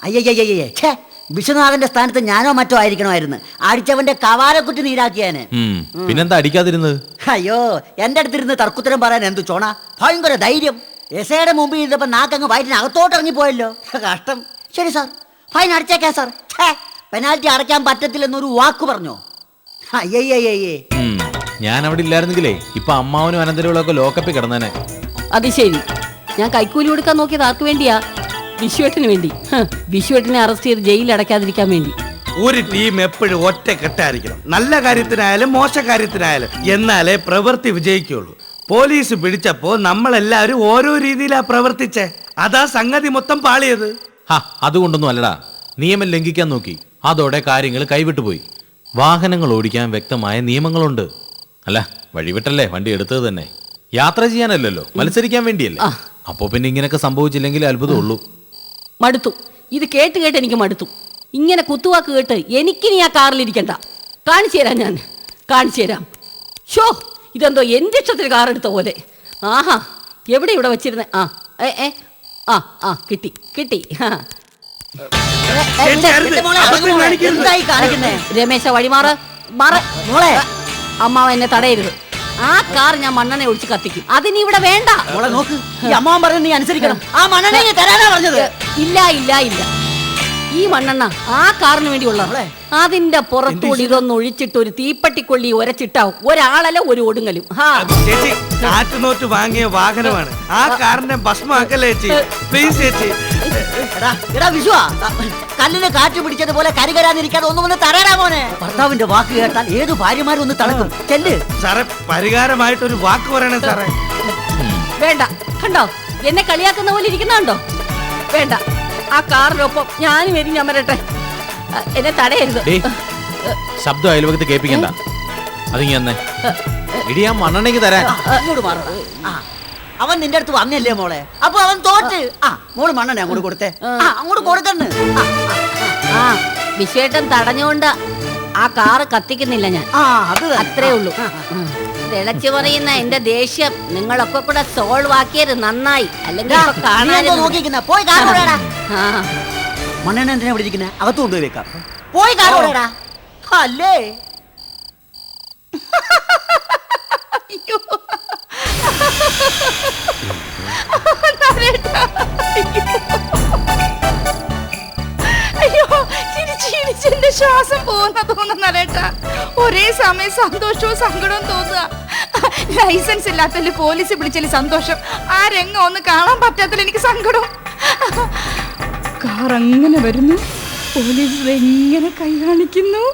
അയ്യയ്യയ്യേ ഛേ വിശ്വനാഥന്റെ സ്ഥാനത്ത് ഞാനോ മറ്റോ ആയിരിക്കണമായിരുന്നു. അടിച്ചവന്റെ കവാലക്കുറ്റി നീരാക്കിയാന് ഉം. പിന്നെന്താ അടിക്കാതിരുന്നത്? അയ്യോ എന്റെ അടുത്തിരുന്ന് തർക്കുത്തരം പറയാൻ എന്തു ചോണ? ഭയങ്കര ധൈര്യം. എസയുടെ മുമ്പിൽ ഇരുന്നപ്പോ നാക്കങ്ങ് വയറ്റിന് അകത്തോട്ട് ഇറങ്ങിപ്പോയല്ലോ കഷ്ടം. ശരി സാർ. ഫൈൻ അടിച്ചേക്കാ സാർ. പെനാൽറ്റി അടയ്ക്കാൻ പറ്റത്തില്ലെന്നൊരു വാക്ക് പറഞ്ഞോ? അയ്യയ്യയ്യേ ഞാൻ അവിടെ ഇല്ലായിരുന്നെങ്കിലേ ഇപ്പൊ അമ്മാവനും അനന്തരവളൊക്കെ ഒക്കെ ലോക്കപ്പിൽ കിടന്നേനെ. അത് ശരി. ഞാൻ കൈക്കൂലി കൊടുക്കാൻ നോക്കിയത് ആർക്ക് വേണ്ടിയാ? വിശ്വേട്ടന് വേണ്ടി. വിശ്വട്ടിനെ അറസ്റ്റ് ചെയ്ത് ജയിലിൽ അടയ്ക്കാതിരിക്കാൻ വേണ്ടി. ഒരു ടീം എപ്പോഴും ഒറ്റക്കെട്ടായിരിക്കണം നല്ല കാര്യത്തിനായാലും മോശ കാര്യത്തിനായാലും. എന്നാലേ പ്രവൃത്തി വിജയിക്കുള്ളൂ. പോലീസ് പിടിച്ചപ്പോ നമ്മളെല്ലാവരും ഓരോ രീതിയിലാ പ്രവർത്തിച്ചേ. അതാ സംഗതി മൊത്തം പാളിയത്. ഹാ അതുകൊണ്ടൊന്നും അല്ലടാ. നിയമം ലംഘിക്കാൻ നോക്കി. അതോടെ കാര്യങ്ങൾ കൈവിട്ടുപോയി വാഹനങ്ങൾ ഓടിക്കാൻ വ്യക്തമായ നിയമങ്ങളുണ്ട്. അല്ല വഴിവിട്ടല്ലേ? വണ്ടി എടുത്തത് തന്നെ. യാത്ര ചെയ്യാനല്ലല്ലോ. മത്സരിക്കാൻ വേണ്ടിയല്ലേ? അപ്പോ പിന്നെ ഇങ്ങനെയൊക്കെ സംഭവിച്ചില്ലെങ്കിൽ അത്ഭുതമുള്ളൂ മടുത്തു. ഇത് കേട്ട് കേട്ട് എനിക്ക് മടുത്തു. ഇങ്ങനെ കുത്തുവാക്ക് കേട്ട് എനിക്കിനി ആ കാറിലിരിക്കണ്ട കാണിച്ചു തരാം ഞാൻ. കാണിച്ചു തരാം. ഷോ ഇതെന്തോ എന്റെ ഇഷ്ടത്തിൽ കാറെടുത്ത പോലെ. ആഹാ എവിടെ ഇവിടെ വെച്ചിരുന്നേ? ആ ഏ ഏ ആ ആ കിട്ടി കിട്ടി. ആ. എന്തായി കാണിക്കുന്നേ? രമേശ വഴിമാറ് മാറ. മോളെ. അമ്മാവ എന്നെ തടയരുത്. ആ കാർ ഞാൻ മണ്ണെണ്ണ ഒഴിച്ച് കത്തിക്കും. അതിനി ഇവിടെ വേണ്ട. മോളെ നോക്ക്. ഈ അമ്മ പറയുന്നത് നീ അനുസരിക്കണം. ആ മണ്ണെണ്ണ തരാനാ പറഞ്ഞത്. ഇല്ല ഇല്ല ഇല്ല. ഈ മണ്ണെണ്ണ ആ കാറിന് വേണ്ടിയുള്ള ഉള്ള അതിന്റെ പുറത്തൂടി ഇതൊന്ന് ഒഴിച്ചിട്ട് ഒരു തീപ്പട്ടിക്കൊള്ളി ഒരച്ചിട്ടാവും ഒരാളല്ല ഒരു ഒടുങ്ങലും. ഹാ. ചേച്ചി കാറ്റുനോറ്റ് വാങ്ങിയ വാഹനമാണ്. ആ കാറിന്റെ ഭസ്മാക്കല്ലേ ചേച്ചി? പ്ലീസ് ചേച്ചി. എടാ എടാ വിശ്വാ കല്ലിന് കാറ്റ് പിടിച്ചതുപോലെ കരികരാതിരിക്കാതെ ഒന്നും ഒന്ന് തരാടാ മോനെ. ഭർത്താവിന്റെ വാക്ക് കേട്ടാൽ ഏത് ഭാര്യമാരും ഒന്ന് തളക്കും. ചെല്ല്. സാറേ പരിഹാരമായിട്ടൊരു വാക്ക് പറയണേ സാറേ. വേണ്ട കണ്ടോ? എന്നെ കളിയാക്കുന്ന പോലെ ഇരിക്കുന്നുണ്ടോ? വേണ്ട ആ കാറിനൊപ്പം ഞാനും വരും ഞാൻ വരട്ടെ അ, എന്നെ തടയരുത്. ശബ്ദം അയൽവകത്ത് കേൾപ്പിക്കണ്ട. അതിങ്ങനെ ഇടിയാ ഇടി ആ മണ്ണെണ്ണയ്ക്ക് തരാൻ. ഇങ്ങോട്ട് മാറടാ. അവൻ നിന്റെ അടുത്ത് വന്നില്ലേ മോളെ? അപ്പൊ അവൻ തോറ്റ്. ആ. മോൾ മണ്ണെണ്ണ അങ്ങോട്ട് കൊടുത്തേ. ആ. അങ്ങോട്ട് കൊടുക്കണ് ആ, വിശ്വേട്ടൻ തടഞ്ഞുകൊണ്ട് ആ കാറ് കത്തിക്കുന്നില്ല ഞാൻ. ആ അത് അത്രേ ഉള്ളൂ. തിളച്ചു പറയുന്ന എന്റെ ദേഷ്യം നിങ്ങളൊക്കെ കൂടെ സോൾവ് ആക്കിയത് നന്നായി. അല്ലെങ്കിൽ പോയി മണ്ണെണ്ണ എന്തിനാ അകത്ത് കൊണ്ടുപോയി വെക്കാം. പോയി കാറോടാ അല്ലേ? അയ്യോ. അയ്യോ ചിരിച്ച് ചിരിച്ച് എന്റെ ശ്വാസം പോകുന്ന തോന്നുന്ന നരേട്ടാ. ഒരേ സമയം സന്തോഷവും സങ്കടവും തോന്നുക. ലൈസൻസ് ഇല്ലാത്തതിൽ പോലീസ് വിളിച്ചതിൽ സന്തോഷം. ആ രംഗം ഒന്ന് കാണാൻ പറ്റാത്തതിൽ എനിക്ക് സങ്കടം കാർ അങ്ങനെ വരുന്നു? പോലീസ് എങ്ങനെ കൈ കാണിക്കുന്നു?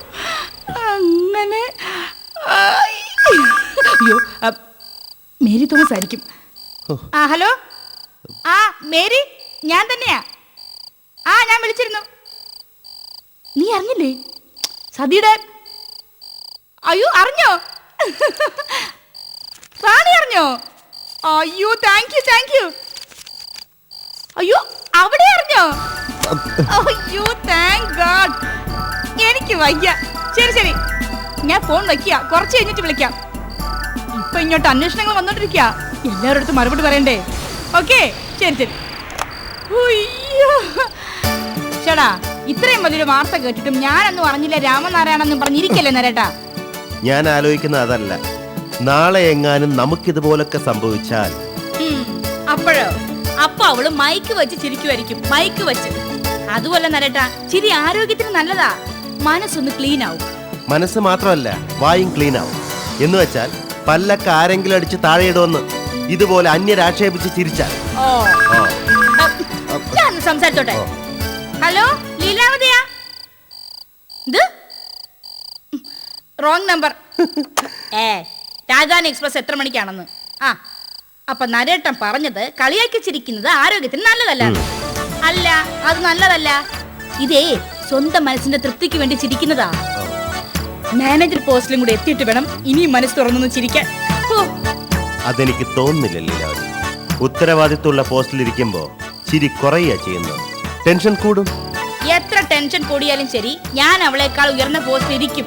അങ്ങനെ. അയ്യോ മേരി തോമസ് ആയിരിക്കും. ആ ഹലോ? ആ മേരി ഞാൻ തന്നെയാ. ആ ഞാൻ വിളിച്ചിരുന്നു. നീ അറിഞ്ഞില്ലേ? സതിയുടെ അയ്യോ അറിഞ്ഞോ? റാണി അറിഞ്ഞോ? അയ്യോ താങ്ക് യു താങ്ക് യു അയ്യോ അവിടെ അറിഞ്ഞോ? അയ്യോ താങ്ക് ഗാഡ് എനിക്ക് വയ്യ. ശരി ശരി. ഞാൻ ഫോൺ വയ്ക്കുക കുറച്ച് കഴിഞ്ഞിട്ട് വിളിക്കാം. ഇപ്പൊ ഇങ്ങോട്ട് അന്വേഷണങ്ങൾ വന്നോണ്ടിരിക്കുക എല്ലാവരുടെ മറുപടി പറയണ്ടേ? ഓക്കെ ശരി ശരി. ചേടാ ഇത്രയും വലിയൊരു വാർത്ത കേട്ടിട്ടും ഞാനൊന്നും അറിഞ്ഞില്ല രാമനാരായണെന്നും പറഞ്ഞിരിക്കല്ലേ നരേട്ടാ ഞാൻ ആലോചിക്കുന്ന അതല്ല. നാളെ എങ്ങാനും നമുക്കിതുപോലൊക്കെ സംഭവിച്ചാൽ. അപ്പോഴോ? അപ്പൊ അവൾ മൈക്ക് വെച്ച് ചിരിക്കുമായിരിക്കും മൈക്ക് വെച്ച്. അതുപോലെ നരേട്ടാ ചിരി ആരോഗ്യത്തിന് നല്ലതാ. മനസ്സൊന്ന് ക്ലീൻ ആവും. മനസ്സ് മാത്രമല്ല വായും ക്ലീൻ ആവും. എന്ന് വെച്ചാൽ പല്ലൊക്കെ ആരെങ്കിലും അടിച്ച് താഴെയിടുമെന്ന് ഇതുപോലെ അന്യരാക്ഷേപിച്ച് ചിരിച്ചാൽ. ഓ. ഞാൻ സംസാരിച്ചോട്ടെ. ഹലോ ലീലാവതിയാ? ഇത്? റോങ് നമ്പർ ഏ രാജധാനി എക്സ്പ്രസ് എത്ര മണിക്കാണെന്ന്? ആ അപ്പൊ നരേട്ടൻ പറഞ്ഞത് കളിയാക്കി ചിരിക്കുന്നത് ആരോഗ്യത്തിന് നല്ലതല്ല അല്ല അത് നല്ലതല്ല. ഇതേ സ്വന്തം മനസ്സിന്റെ തൃപ്തിക്ക് വേണ്ടി ചിരിക്കുന്നതാ. മാനേജർ പോസ്റ്റിലും കൂടെ എത്തിയിട്ട് വേണം ഇനിയും മനസ്സ് തുറന്നു ചിരിക്കാൻ. അതെനിക്ക് തോന്നുന്നില്ല ലീലാവതി പോസ്റ്റിൽ ഇരിക്കുമ്പോ ചിരി കുറയുക ചെയ്യുന്നു ടെൻഷൻ കൂടും. എത്ര ടെൻഷൻ കൂടിയാലും ശരി ഞാൻ അവളെക്കാൾ ഉയർന്ന പോസ്റ്റിൽ ഇരിക്കും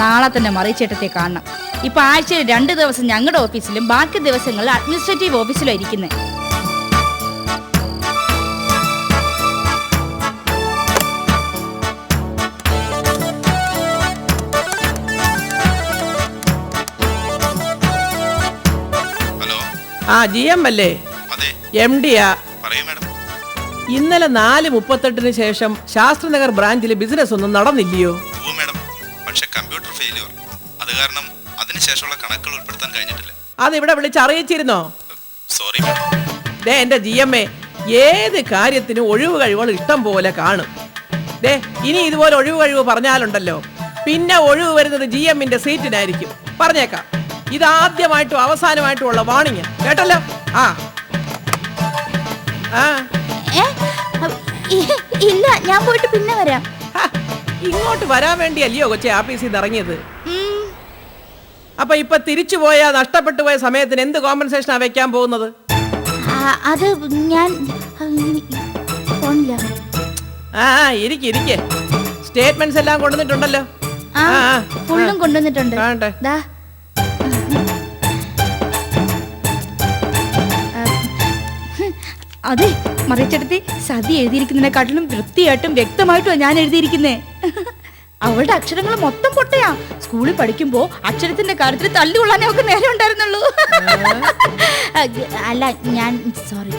നാളെ തന്നെ മറിച്ചേട്ടത്തെ കാണണം. ഇപ്പൊ ആഴ്ചയിൽ രണ്ട് ദിവസം ഞങ്ങളുടെ ഓഫീസിലും ബാക്കി ദിവസങ്ങളിൽ അഡ്മിനിസ്ട്രേറ്റീവ് ഓഫീസിലും ഇരിക്കുന്നത് ആ ജി എം അല്ലേ എം ഡിയാ ഇന്നലെ നാല് മുപ്പത്തെട്ടിന് ശേഷം ശാസ്ത്രനഗർ ബ്രാഞ്ചിലെ ബിസിനസ് ഒന്നും നടന്നില്ലയോ? പക്ഷെ കമ്പ്യൂട്ടർ ഫെയിലിയർ അത് കാരണം അതിനുശേഷമുള്ള കണക്കുകൾ ഉൾപ്പെടുത്താൻ കഴിഞ്ഞിട്ടില്ല. അതിവിടെ വിളിച്ച് അറിയിച്ചിരുന്നോ? സോറി ദേ എന്റെ ജി എം എ ഏത് കാര്യത്തിനും ഒഴിവ് കഴിവുകൾ ഇഷ്ടം പോലെ കാണും. ദേ ഇനി ഇതുപോലെ ഒഴിവ് കഴിവ് പറഞ്ഞാലുണ്ടല്ലോ. പിന്നെ ഒഴിവ് വരുന്നത് ജി എമ്മിന്റെ സീറ്റിനായിരിക്കും പറഞ്ഞേക്കാം. ഇത് ആദ്യമായിട്ടും അവസാനമായിട്ടും ഉള്ള വാണിങ് കേട്ടല്ലോ ആ? ഇല്ല ഞാൻ പോയിട്ട് പിന്നെ വരാം. ഇങ്ങോട്ട് വരാൻ വേണ്ടിയല്ലയോ കൊച്ചെ ആഫീസിൽ നിന്ന് ഇറങ്ങിയത്. അപ്പൊ ഇപ്പൊ തിരിച്ചു പോയ നഷ്ടപ്പെട്ടു പോയ സമയത്തിന് എന്ത് കോമ്പൻസേഷനാ വെക്കാൻ പോകുന്നത്? അത് ഞാൻ ആ ആ, ഇരിക്ക് ഇരിക്കെ. സ്റ്റേറ്റ്മെന്റ്സ് എല്ലാം കൊണ്ടുവന്നിട്ടുണ്ടല്ലോ. ഫുള്ളും കൊണ്ടുവന്നിട്ടുണ്ട്. അതെ മറിച്ചെടുത്തി സതി എഴുതിയിരിക്കുന്നതിനെക്കാട്ടിലും വൃത്തിയായിട്ടും വ്യക്തമായിട്ടും ഞാൻ എഴുതിയിരിക്കുന്നേ. അവളുടെ അക്ഷരങ്ങൾ മൊത്തം പൊട്ടയാ. സ്കൂളിൽ പഠിക്കുമ്പോ അക്ഷരത്തിന്റെ കാര്യത്തിൽ തല്ലുകൊള്ളാനേ ഒക്കെ നേരെ ഉണ്ടായിരുന്നുള്ളൂ. അല്ല ഞാൻ സോറി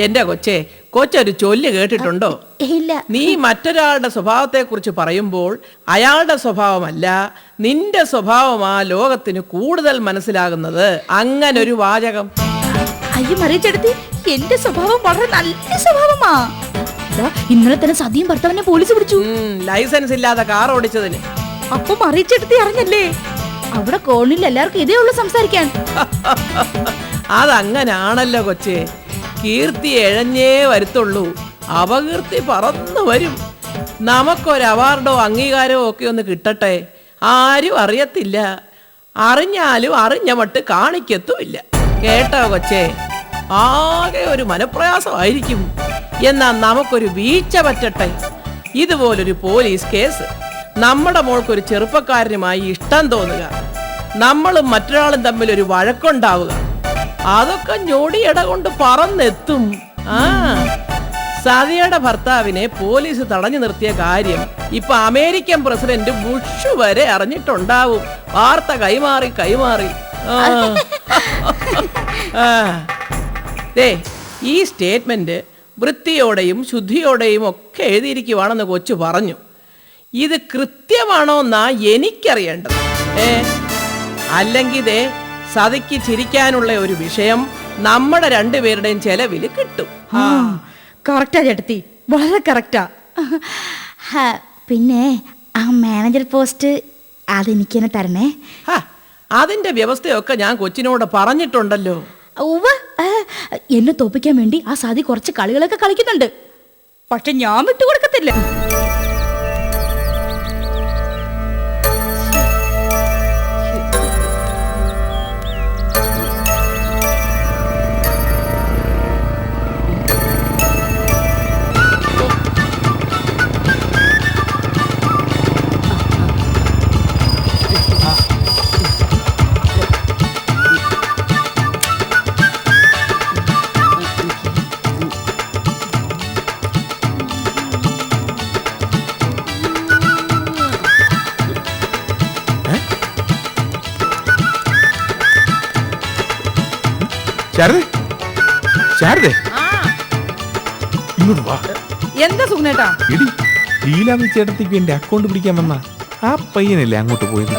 എന്റെ കൊച്ചെ കൊച്ചൊരു ചൊല്ല് കേട്ടിട്ടുണ്ടോ? ഇല്ല. നീ മറ്റൊരാളുടെ സ്വഭാവത്തെ കുറിച്ച് പറയുമ്പോൾ അയാളുടെ സ്വഭാവമല്ല നിന്റെ സ്വഭാവമാ ലോകത്തിന് കൂടുതൽ മനസ്സിലാകുന്നത്. അങ്ങനൊരു വാചകം. അയ്യോ മറിച്ചെടുത്തി എന്റെ സ്വഭാവം വളരെ നല്ല സ്വഭാവമാ. ഇന്നലെ തന്നെ സതിയും ഭർത്താവിനെ പോലീസ് പിടിച്ചു. ലൈസൻസ് ഇല്ലാതെ കാർ ഓടിച്ചതിന്. അപ്പൊ മറിയിച്ചെടുത്തി അറിഞ്ഞല്ലേ? അവിടെ കോണിൽ എല്ലാവർക്കും ഇതേ ഉള്ളു സംസാരിക്കാൻ. അതങ്ങനാണല്ലോ കൊച്ചെ. കീർത്തി എഴഞ്ഞേ വരുത്തുള്ളൂ. അപകീർത്തി പറന്നു വരും. നമുക്കൊരു അവാർഡോ അംഗീകാരമോ ഒക്കെ ഒന്ന് കിട്ടട്ടെ. ആരും അറിയത്തില്ല. അറിഞ്ഞാലും അറിഞ്ഞ മട്ട് കാണിക്കത്തുമില്ല. കേട്ടോ കൊച്ചേ. ആകെ ഒരു മനപ്രയാസമായിരിക്കും. എന്നാൽ നമുക്കൊരു വീഴ്ച പറ്റട്ടെ. ഇതുപോലൊരു പോലീസ് കേസ്. നമ്മുടെ മോൾക്കൊരു ചെറുപ്പക്കാരനുമായി ഇഷ്ടം തോന്നുക. നമ്മളും മറ്റൊരാളും തമ്മിൽ ഒരു വഴക്കുണ്ടാവുക. അതൊക്കെ ഞൊടിയിട കൊണ്ട് പറന്നെത്തും. ആ. സതിയുടെ ഭർത്താവിനെ പോലീസ് തടഞ്ഞു നിർത്തിയ കാര്യം ഇപ്പൊ അമേരിക്കൻ പ്രസിഡന്റ് ബുഷ് വരെ അറിഞ്ഞിട്ടുണ്ടാവും. വാർത്ത കൈമാറി കൈമാറി. ആ. ദേ ഈ സ്റ്റേറ്റ്മെന്റ് വൃത്തിയോടെയും ശുദ്ധിയോടെയും ഒക്കെ എഴുതിയിരിക്കുവാണെന്ന് കൊച്ചു പറഞ്ഞു. ഇത് കൃത്യമാണോ എന്നാ എനിക്കറിയേണ്ടത്. ഏ? അല്ലെങ്കിൽ ദേ സതിക്ക് ചിരിക്കാനുള്ള ഒരു വിഷയം നമ്മുടെ രണ്ടുപേരുടെയും ചെലവിൽ കിട്ടും. ആ. കറക്റ്റാ ചേട്ടത്തി. വളരെ കറക്റ്റാ പിന്നെ ആ മാനേജർ പോസ്റ്റ് അതെനിക്ക് തന്നെ തരണേ. അതിന്റെ വ്യവസ്ഥയൊക്കെ ഞാൻ കൊച്ചിനോട് പറഞ്ഞിട്ടുണ്ടല്ലോ. ഉവ്വ് എന്നെ തോപ്പിക്കാൻ വേണ്ടി ആ സാധി കുറച്ച് കളികളൊക്കെ കളിക്കുന്നുണ്ട്. പക്ഷെ ഞാൻ വിട്ടുകൊടുക്കത്തില്ല. ശാരദേ? ശാരദേ? ഇങ്ങോട്ട് വാ. എന്താ സുഖനേട്ടാ ഇടി ലീലാമി ചേട്ടത്തിക്ക് എന്റെ അക്കൗണ്ട് പിടിക്കാൻ വന്ന ആ പയ്യനല്ലേ അങ്ങോട്ട് പോയത്?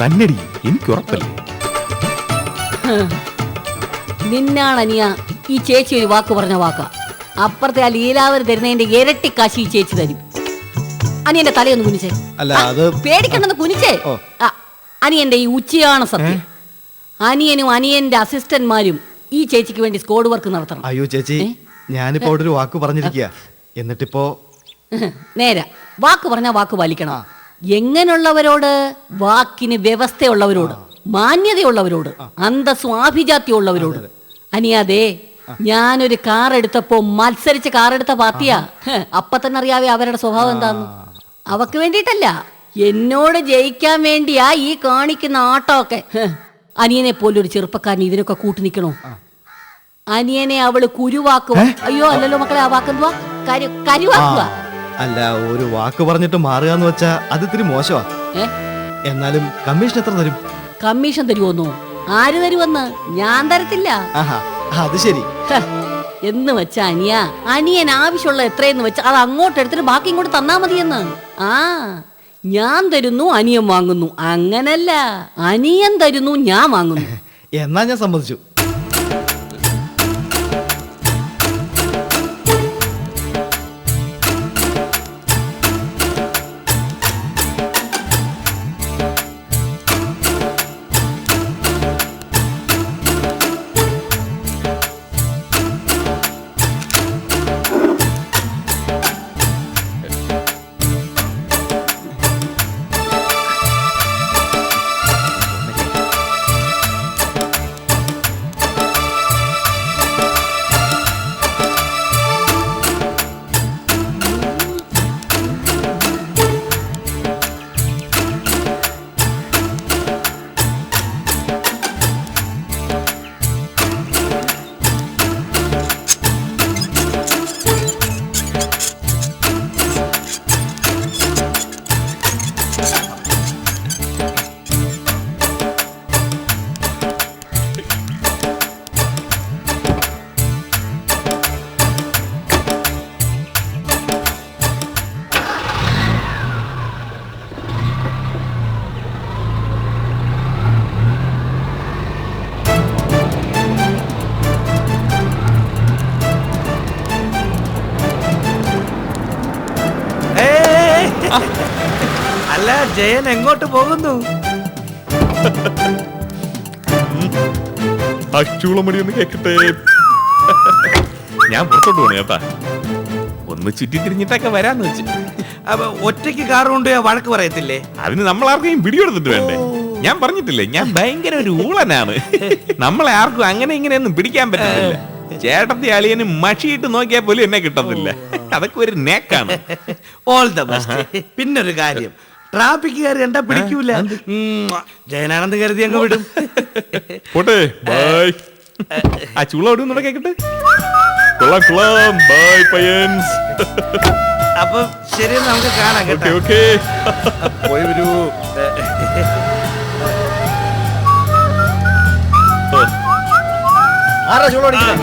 തന്നടി എനിക്ക് ഉറപ്പല്ലേ? നിന്നാണനിയ ഈ ചേച്ചി ഒരു വാക്ക് പറഞ്ഞ വാക്ക. അപ്പുറത്തെ ആ ലീലാവർ തരുന്നതിന്റെ ഇരട്ടി കാശി ഈ ചേച്ചി തരും. അനി എന്റെ തലയൊന്ന് കുനിച്ചേ. പേടിക്കണ്ടെന്ന് കുനിച്ചേ. അനി അനിയന്റെ ഈ ഉച്ചയാണ് സത്യം. അനിയനും അനിയന്റെ അസിസ്റ്റന്റ്മാരും ഈ ചേച്ചിക്ക് വേണ്ടി സ്കോഡ് വർക്ക് നടത്തണം. അയ്യോ ചേച്ചി? ഞാനിപ്പോ അവിടെ ഒരു വാക്ക് പറഞ്ഞിരിക്കുക. എന്നിട്ടിപ്പോ നേരെ വാക്ക് പറഞ്ഞ വാക്ക് പാലിക്കണം. എങ്ങനെയുള്ളവരോട്? വാക്കിന് വ്യവസ്ഥയുള്ളവരോട് മാന്യതയുള്ളവരോട് അന്തസ്സും ആഭിജാത്യമുള്ളവരോട്. അനിയാതെ ഞാനൊരു കാർ എടുത്തപ്പോ മത്സരിച്ച് കാർ എടുത്ത പാർട്ടിയാ. അപ്പൊ തന്നെ അറിയാവേ അവരുടെ സ്വഭാവം എന്താന്ന്. അവക്ക് വേണ്ടിയിട്ടല്ല എന്നോട് ജയിക്കാൻ വേണ്ടിയാ ഈ കാണിക്കുന്ന ആട്ടമൊക്കെ. അനിയനെ പോലൊരു ചെറുപ്പക്കാരൻ ഇതിനൊക്കെ കൂട്ടി നിൽക്കണോ? അനിയനെ അവൾ കുരുവാക്കുക. അയ്യോ അല്ലല്ലോ മക്കളെ ആ വാക്കെന്തുവാ കരു കരുവാക്കുക. അല്ല ഒരു വാക്ക് പറഞ്ഞിട്ട് മാറുക എന്ന് വെച്ചാ അത് ഇത്തിരി മോശമാ എന്നാലും കമ്മീഷൻ എത്ര തരും? കമ്മീഷൻ തരുമോന്നോ ആര് തരുമെന്ന് ഞാൻ തരത്തില്ല. അത് ശരി. എന്ന് വെച്ച അനിയ അനിയൻ ആവശ്യമുള്ള എത്രയെന്ന് വെച്ചാ അത് അങ്ങോട്ട് എടുത്തിട്ട് ബാക്കി ഇങ്ങോട്ട് തന്നാ മതിയെന്ന്. ആ. ഞാൻ തരുന്നു അനിയൻ വാങ്ങുന്നു. അങ്ങനല്ല. അനിയൻ തരുന്നു ഞാൻ വാങ്ങുന്നു. എന്നാ ഞാൻ സമ്മതിച്ചു. അല്ല ജയൻ എങ്ങോട്ട് പോകുന്നു? അച്ചൂളമണി ഒന്ന് കേക്കട്ടെ. ഞാൻ പുറത്തോട്ട് പോണേ ഒന്ന് ചുറ്റി തിരിഞ്ഞിട്ടൊക്കെ വരാന്ന് വെച്ച്. അപ്പൊ ഒറ്റയ്ക്ക് കാർ കൊണ്ടുപോയാ വഴക്ക് പറയത്തില്ലേ? അതിന് നമ്മൾ ആർക്കെയും പിടികൊടുത്തിട്ട് വേണ്ടേ? ഞാൻ പറഞ്ഞിട്ടില്ലേ ഞാൻ ഭയങ്കര ഒരു ഊളനാണ്. നമ്മളെ ആർക്കും അങ്ങനെ ഇങ്ങനെയൊന്നും പിടിക്കാൻ പറ്റത്തില്ല. ചേട്ടത്തി അളിയന് മഷിയിട്ട് നോക്കിയാൽ പോലും എന്നെ കിട്ടത്തില്ല. അതൊക്കെ ഒരു നേക്കാണ് ഓൾ ദ ബെസ്റ്റ് പിന്നൊരു കാര്യം. ട്രാഫിക് കയറി എന്താ പിടിക്കൂല. ജയനാനന്ദ് കരുതി അങ്ങ് വിടും. പോട്ടെ ബൈ ആ ചൂള ഓടും നിന്ന് കേക്കട്ടെ. കൊള്ളാം കൊള്ളാം. ബൈ പയ്യൻസ്. അപ്പൊ ശരി നമുക്ക് കാണാം കേട്ടോ. ഓക്കെ പോയി വരൂ. ആരാ ചൂടോടിക്കുന്നത്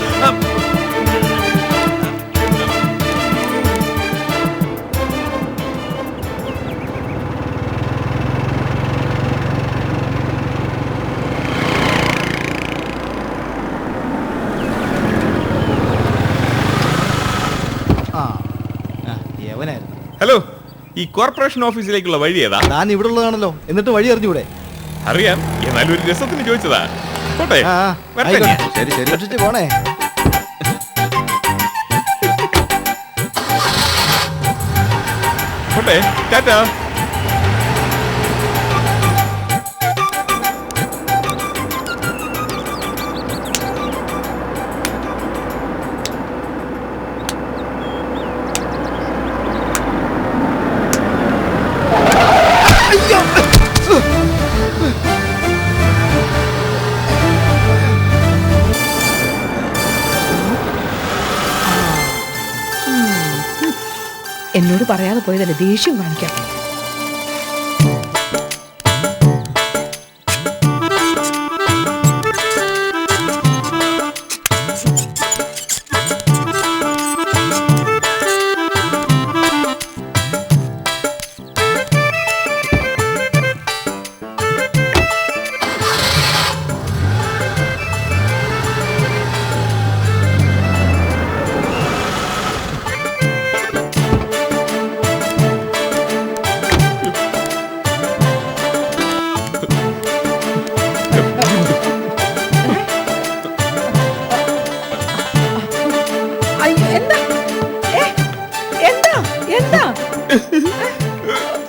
ഈ കോർപ്പറേഷൻ ഓഫീസിലേക്കുള്ള വഴി ഏതാ? ഞാൻ ഇവിടെ ഉള്ളതാണല്ലോ. എന്നിട്ട് വഴി അറിഞ്ഞൂടെ? അറിയാം. എന്നാലും ഒരു രസത്തിന് ചോദിച്ചതാ. പോട്ടെ ആ ആ, വരട്ടെ. ഞാൻ. ശരി ശരി. സൂക്ഷിച്ച് പോണേ. പോട്ടെ. ടാറ്റാ. പോയതല്ലേ ദേഷ്യം കാണിക്കാം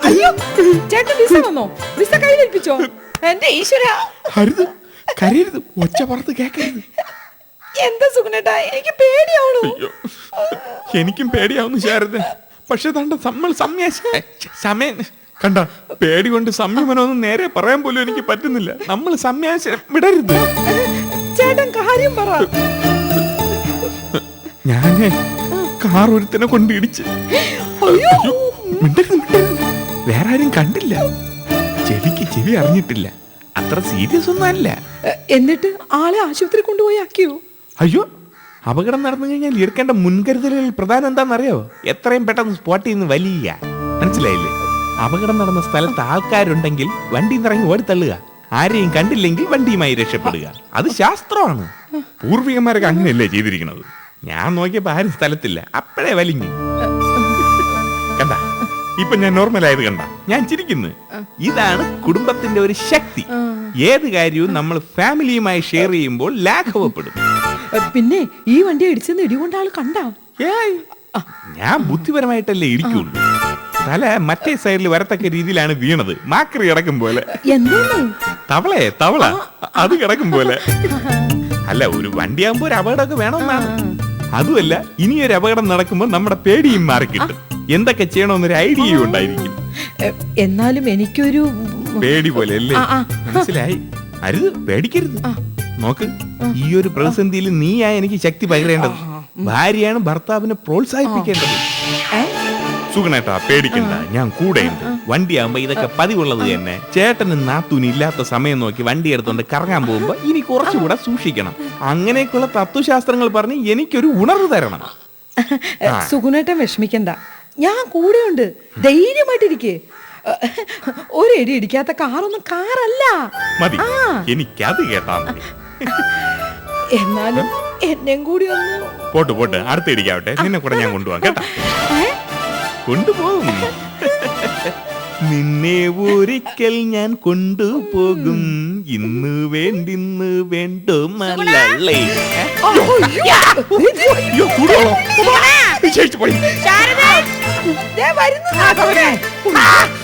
അയ്യോ ചേട്ടൻ വിസ വന്നോ? വിസ കയ്യിലേൽപ്പിച്ചോ എന്റെ ഈശ്വര. ഹരിത് കരയരുത് ഒച്ച പുറത്ത് കേക്കരുത്. എന്താ സുഗുണേട്ടാ എനിക്ക് പേടിയാവണു. എനിക്കും പേടിയാവുന്നു ശാരദ. പക്ഷെ തണ്ട നമ്മൾ സമയം കണ്ട പേടി കൊണ്ട് സംയമനമൊന്നും നേരെ പറയാൻ പോലും എനിക്ക് പറ്റുന്നില്ല. നമ്മൾ സംയാശം വിടരുത്. ചേട്ടൻ കാര്യം പറ. ഞാൻ കാർ ഒരുത്തനെ കൊണ്ടിടിച്ച് അയ്യോ. വേറെ ആരും കണ്ടില്ല. ചെവിക്ക് ചെവി അറിഞ്ഞിട്ടില്ല. അത്ര സീരിയസ് ഒന്നും അല്ല. എന്നിട്ട് ആളെ ആശുപത്രി കൊണ്ടുപോയി ആക്കിയോ? അയ്യോ അപകടം നടന്നു കഴിഞ്ഞാൽ എടുക്കേണ്ട മുൻകരുതലുകൾ പ്രധാനം എന്താണെന്നറിയോ എത്രയും പെട്ടെന്ന് സ്പോട്ട് നിന്ന് വലിയ. മനസ്സിലായില്ലേ? അപകടം നടന്ന സ്ഥലത്ത് ആൾക്കാരുണ്ടെങ്കിൽ വണ്ടി നിറങ്ങി ഓടിത്തള്ളുക. ആരെയും കണ്ടില്ലെങ്കിൽ വണ്ടിയുമായി രക്ഷപ്പെടുക. അത് ശാസ്ത്രമാണ്. പൂർവികന്മാരൊക്കെ അങ്ങനെയല്ലേ ചെയ്തിരിക്കുന്നത്. ഞാൻ നോക്കിയപ്പോ ആരും സ്ഥലത്തില്ല. അപ്പോഴേ വലിഞ്ഞു. ഇപ്പൊ ഞാൻ നോർമൽ ആയത് കണ്ട. ഞാൻ ചിരിക്കുന്നു. ഇതാണ് കുടുംബത്തിന്റെ ഒരു ശക്തി. ഏത് കാര്യവും നമ്മൾ ഫാമിലിയുമായി ഷെയർ ചെയ്യുമ്പോൾ ലാഘവപ്പെടും. പിന്നെ ഈ വണ്ടി ഇടിച്ചെന്ന് ഇടികൊണ്ട് ആൾ കണ്ടാ? ഞാൻ ബുദ്ധിപരമായിട്ടല്ലേ ഇരിക്കുള്ളൂ. തല മറ്റേ സൈഡിൽ വരത്തക്ക രീതിയിലാണ് വീണത്. മാക്രി കിടക്കും പോലെ. തവളെ തവള. അത് കിടക്കും പോലെ. അല്ല ഒരു വണ്ടിയാകുമ്പോ ഒരു അപകടമൊക്കെ വേണമെന്നാണ്. അതുമല്ല ഇനിയൊരു ഒരു അപകടം നടക്കുമ്പോൾ നമ്മുടെ പേടിയും മാറിക്കിട്ടും. എന്തൊക്കെ ചെയ്യണമെന്നൊരു ഐഡിയ ഉണ്ടായിരിക്കും. എന്നാലും എനിക്കൊരു പേടി പോലെ അല്ലേ. മനസ്സിലായി. അരുത് പേടിക്കരുത്. നോക്ക് ഈ ഒരു പ്രതിസന്ധിയിൽ നീയാ എനിക്ക് ശക്തി പകരേണ്ടത്. ഭാര്യയാണ് ഭർത്താവിനെ പ്രോത്സാഹിപ്പിക്കേണ്ടത്. സുഗണേട്ടാ പേടിക്കണ്ട. ഞാൻ കൂടെയുണ്ട്. വണ്ടിയാകുമ്പോ ഇതൊക്കെ പതിവുള്ളത് തന്നെ. ചേട്ടന് നാത്തൂന് ഇല്ലാത്ത സമയം നോക്കി വണ്ടി എടുത്തോണ്ട് കറങ്ങാൻ പോകുമ്പോ ഇനി കുറച്ചുകൂടെ സൂക്ഷിക്കണം. അങ്ങനെയൊക്കെയുള്ള തത്വശാസ്ത്രങ്ങൾ പറഞ്ഞ് എനിക്കൊരു ഉണർവ് തരണം. സുഗുണേട്ടൻ വിഷമിക്കണ്ട. ഞാൻ കൂടെയുണ്ട്. ധൈര്യമായിട്ടിരിക്കേ. ഒരടി ഇടിക്കാത്ത കാറൊന്നും കാറല്ല. മതി. എനിക്കത് കേട്ടാ എന്നാലും എന്നെയും കൂടി ഒന്ന് പോട്ട് പോട്ട്. അടുത്ത ഇടിക്കാവട്ടെ നിന്നെ കൂടെ ഞാൻ കൊണ്ടുപോകാം കേട്ടാ. കൊണ്ടുപോകും നിന്നെ ഒരിക്കൽ ഞാൻ കൊണ്ടുപോകും. ഇന്ന് വേണ്ടിന്ന് ചൂടുവെള്ളം. വിശേഷിച്ച് പോയി. വരുന്നു.